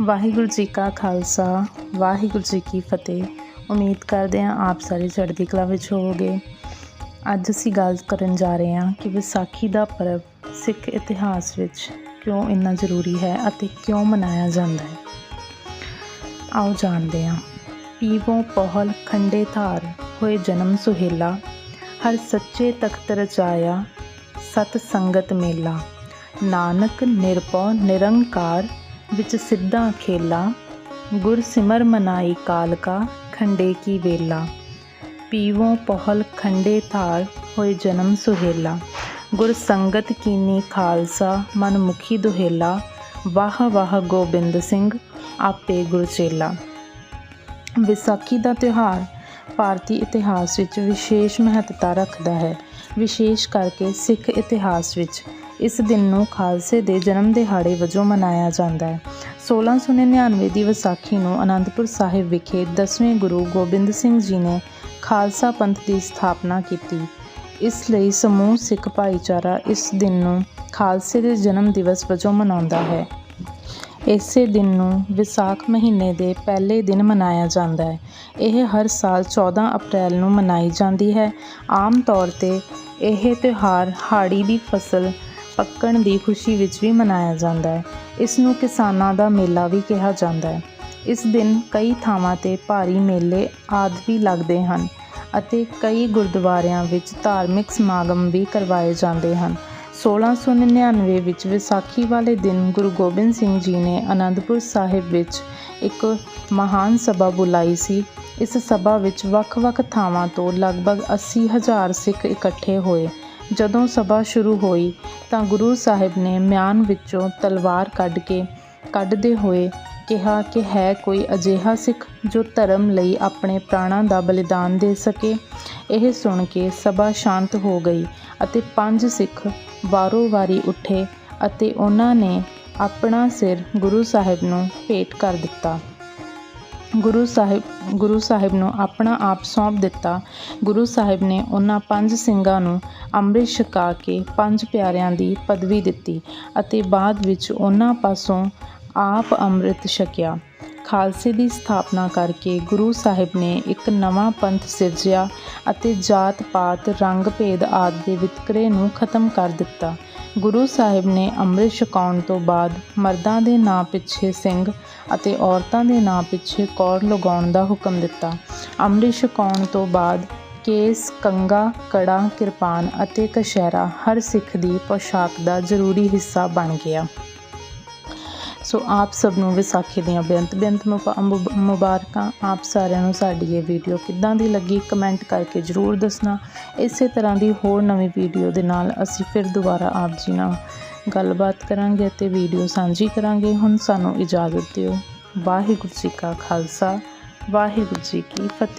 ਵਾਹਿਗੁਰੂ ਜੀ ਕਾ ਖਾਲਸਾ, ਵਾਹਿਗੁਰੂ ਜੀ ਕੀ ਫਤਿਹ। ਉਮੀਦ ਕਰਦੇ ਹਾਂ ਆਪ ਸਾਰੇ ਚੜ੍ਹਦੀ ਕਲਾ ਵਿੱਚ ਹੋਵੋਗੇ। ਅੱਜ ਅਸੀਂ ਗੱਲ ਕਰਨ ਜਾ ਰਹੇ ਹਾਂ ਕਿ ਵਿਸਾਖੀ ਦਾ ਪਰਬ ਸਿੱਖ ਇਤਿਹਾਸ ਵਿੱਚ ਕਿਉਂ ਇੰਨਾ ਜ਼ਰੂਰੀ ਹੈ ਅਤੇ ਕਿਉਂ ਮਨਾਇਆ ਜਾਂਦਾ ਹੈ। ਆਓ ਜਾਣਦੇ ਹਾਂ। ਪੀਵੋ ਪਹਲ ਖੰਡੇ ਧਾਰ ਹੋਏ ਜਨਮ ਸੁਹੇਲਾ, ਹਰ ਸੱਚੇ ਤਖਤ ਰਚਾਇਆ ਸਤ ਸੰਗਤ ਮੇਲਾ। ਨਾਨਕ ਨਿਰਭਉ ਨਿਰੰਕਾਰ ਵਿੱਚ ਸਿੱਧਾ ਖੇਲਾ ਗੁਰ ਸਿਮਰ ਮਨਾਈ ਕਾਲਕਾ, ਖੰਡੇ ਕੀ ਵੇਲਾ। ਪੀਵੋ ਪਹਲ ਖੰਡੇ ਥਾਲ ਹੋਏ ਜਨਮ ਸੁਹੇਲਾ। ਗੁਰ ਸੰਗਤ ਕੀਨੀ ਖਾਲਸਾ ਮਨ ਮੁਖੀ ਦੁਹੇਲਾ। ਵਾਹ ਵਾਹ ਗੋਬਿੰਦ ਸਿੰਘ, ਆਪੇ ਗੁਰਚੇਲਾ ਵਿਸਾਖੀ ਦਾ ਤਿਉਹਾਰ ਭਾਰਤੀ ਇਤਿਹਾਸ ਵਿੱਚ ਵਿਸ਼ੇਸ਼ ਮਹੱਤਤਾ ਰੱਖਦਾ ਹੈ। ਵਿਸ਼ੇਸ਼ ਕਰਕੇ ਸਿੱਖ ਇਤਿਹਾਸ ਵਿੱਚ ਇਸ ਦਿਨ ਨੂੰ ਖਾਲਸੇ ਦੇ ਜਨਮ ਦਿਹਾੜੇ ਵਜੋਂ ਮਨਾਇਆ ਜਾਂਦਾ ਹੈ। 1699 ਦੀ ਵਿਸਾਖੀ ਨੂੰ ਅਨੰਦਪੁਰ ਸਾਹਿਬ ਵਿਖੇ ਦਸਵੇਂ ਗੁਰੂ ਗੋਬਿੰਦ ਸਿੰਘ ਜੀ ਨੇ ਖਾਲਸਾ ਪੰਥ ਦੀ ਸਥਾਪਨਾ ਕੀਤੀ। ਇਸ ਲਈ ਸਮੂਹ, ਸਿੱਖ ਭਾਈਚਾਰਾ ਇਸ ਦਿਨ ਨੂੰ ਖਾਲਸੇ ਦੇ ਜਨਮ ਦਿਵਸ ਵਜੋਂ ਮਨਾਉਂਦਾ ਹੈ। ਇਸੇ ਦਿਨ ਨੂੰ ਵਿਸਾਖ ਮਹੀਨੇ ਦੇ ਪਹਿਲੇ ਦਿਨ ਮਨਾਇਆ ਜਾਂਦਾ ਹੈ। ਇਹ ਹਰ ਸਾਲ 14 ਅਪ੍ਰੈਲ ਨੂੰ ਮਨਾਈ ਜਾਂਦੀ ਹੈ। ਆਮ ਤੌਰ ਤੇ ਇਹ ਤਿਉਹਾਰ ਹਾੜੀ ਦੀ ਫਸਲ ਪੱਕਣ ਦੀ ਖੁਸ਼ੀ ਵਿੱਚ ਵੀ ਮਨਾਇਆ ਜਾਂਦਾ ਹੈ। ਇਸ ਨੂੰ ਕਿਸਾਨਾਂ ਦਾ ਮੇਲਾ ਵੀ ਕਿਹਾ ਜਾਂਦਾ ਹੈ। ਇਸ ਦਿਨ ਕਈ ਥਾਵਾਂ ਤੇ ਭਾਰੀ ਮੇਲੇ ਆਦਿ ਵੀ ਲੱਗਦੇ ਹਨ ਅਤੇ ਕਈ ਗੁਰਦੁਆਰਿਆਂ ਵਿੱਚ ਧਾਰਮਿਕ ਸਮਾਗਮ ਵੀ ਕਰਵਾਏ ਜਾਂਦੇ ਹਨ। 1699 ਵਿੱਚ ਵਿਸਾਖੀ ਵਾਲੇ ਦਿਨ ਗੁਰੂ ਗੋਬਿੰਦ ਸਿੰਘ ਜੀ ਨੇ ਅਨੰਦਪੁਰ ਸਾਹਿਬ ਵਿੱਚ ਇੱਕ ਮਹਾਨ ਸਭਾ ਬੁਲਾਈ ਸੀ। ਇਸ ਸਭਾ ਵਿੱਚ ਵੱਖ-ਵੱਖ ਥਾਵਾਂ ਤੋਂ ਲਗਭਗ 80000 ਸਿੱਖ ਇਕੱਠੇ ਹੋਏ। ਜਦੋਂ ਸਭਾ ਸ਼ੁਰੂ ਹੋਈ ਤਾਂ ਗੁਰੂ ਸਾਹਿਬ ਨੇ ਮਿਆਨ ਵਿੱਚੋਂ ਤਲਵਾਰ ਕੱਢ ਕੇ ਕੱਢਦੇ ਹੋਏ ਕਿਹਾ ਕਿ ਹੈ ਕੋਈ ਅਜਿਹਾ ਸਿੱਖ ਜੋ ਧਰਮ ਲਈ ਆਪਣੇ ਪ੍ਰਾਣਾਂ ਦਾ ਬਲੀਦਾਨ ਦੇ ਸਕੇ। ਇਹ ਸੁਣ ਕੇ ਸਭਾ ਸ਼ਾਂਤ ਹੋ ਗਈ ਅਤੇ ਪੰਜ ਸਿੱਖ ਵਾਰੋ ਵਾਰੀ ਉੱਠੇ ਅਤੇ ਉਹਨਾਂ ਨੇ ਆਪਣਾ ਸਿਰ ਗੁਰੂ ਸਾਹਿਬ ਨੂੰ ਭੇਟ ਕਰ ਦਿੱਤਾ। ਗੁਰੂ ਸਾਹਿਬ ਗੁਰੂ ਸਾਹਿਬ ਨੂੰ ਆਪਣਾ ਆਪ ਸੌਂਪ ਦਿੱਤਾ। ਗੁਰੂ ਸਾਹਿਬ ਨੇ ਉਹਨਾਂ ਪੰਜ ਸਿੰਘਾਂ ਨੂੰ ਅੰਮ੍ਰਿਤ ਛਕਾ ਕੇ ਪੰਜ ਪਿਆਰਿਆਂ ਦੀ ਪਦਵੀ ਦਿੱਤੀ ਅਤੇ ਬਾਅਦ ਵਿੱਚ ਉਹਨਾਂ ਪਾਸੋਂ ਆਪ ਅੰਮ੍ਰਿਤ ਛਕਿਆ। ਖਾਲਸੇ ਦੀ ਸਥਾਪਨਾ ਕਰਕੇ ਗੁਰੂ ਸਾਹਿਬ ਨੇ ਇੱਕ ਨਵਾਂ ਪੰਥ ਸਿਰਜਿਆ ਅਤੇ ਜਾਤ ਪਾਤ, ਰੰਗ ਭੇਦ ਆਦਿ ਦੇ ਵਿਤਕਰੇ ਨੂੰ ਖਤਮ ਕਰ ਦਿੱਤਾ। ਗੁਰੂ ਸਾਹਿਬ ਨੇ ਅੰਮ੍ਰਿਤ ਛਕਾਉਣ ਤੋਂ ਬਾਅਦ ਮਰਦਾਂ ਦੇ ਨਾਂ ਪਿੱਛੇ ਸਿੰਘ ਅਤੇ ਔਰਤਾਂ ਦੇ ਨਾਂ ਪਿੱਛੇ ਕੌਰ ਲਗਾਉਣ ਦਾ ਹੁਕਮ ਦਿੱਤਾ। ਅੰਮ੍ਰਿਤ ਛਕਾਉਣ ਤੋਂ ਬਾਅਦ ਕੇਸ ਕੰਗਾ ਕੜਾ, ਕਿਰਪਾਨ ਅਤੇ ਕਸ਼ਹਿਰਾ ਹਰ ਸਿੱਖ ਦੀ ਪੋਸ਼ਾਕ ਦਾ ਜ਼ਰੂਰੀ ਹਿੱਸਾ ਬਣ ਗਿਆ। ਸੋ ਆਪ ਸਭ ਨੂੰ ਵਿਸਾਖੀ ਦੀਆਂ ਬੇਅੰਤ ਬੇਅੰਤ ਮੁਬਾ- ਮੁਬ- ਮੁਬਾਰਕਾਂ। ਆਪ ਸਾਰਿਆਂ ਨੂੰ ਸਾਡੀ ਇਹ ਵੀਡੀਓ ਕਿੱਦਾਂ ਦੀ ਲੱਗੀ ਕਮੈਂਟ ਕਰਕੇ ਜ਼ਰੂਰ ਦੱਸਣਾ। ਇਸੇ ਤਰ੍ਹਾਂ ਦੀ ਹੋਰ ਨਵੀਂ ਵੀਡੀਓ ਦੇ ਨਾਲ ਅਸੀਂ ਫਿਰ ਦੁਬਾਰਾ ਆਪ ਜੀ ਨਾਲ ਗੱਲਬਾਤ ਕਰਾਂਗੇ ਅਤੇ ਵੀਡੀਓ ਸਾਂਝੀ ਕਰਾਂਗੇ। ਹੁਣ ਸਾਨੂੰ ਇਜਾਜ਼ਤ ਦਿਓ। ਵਾਹਿਗੁਰੂ ਜੀ ਕਾ ਖਾਲਸਾ। ਵਾਹਿਗੁਰੂ ਜੀ ਕੀ ਫਤਿਹ।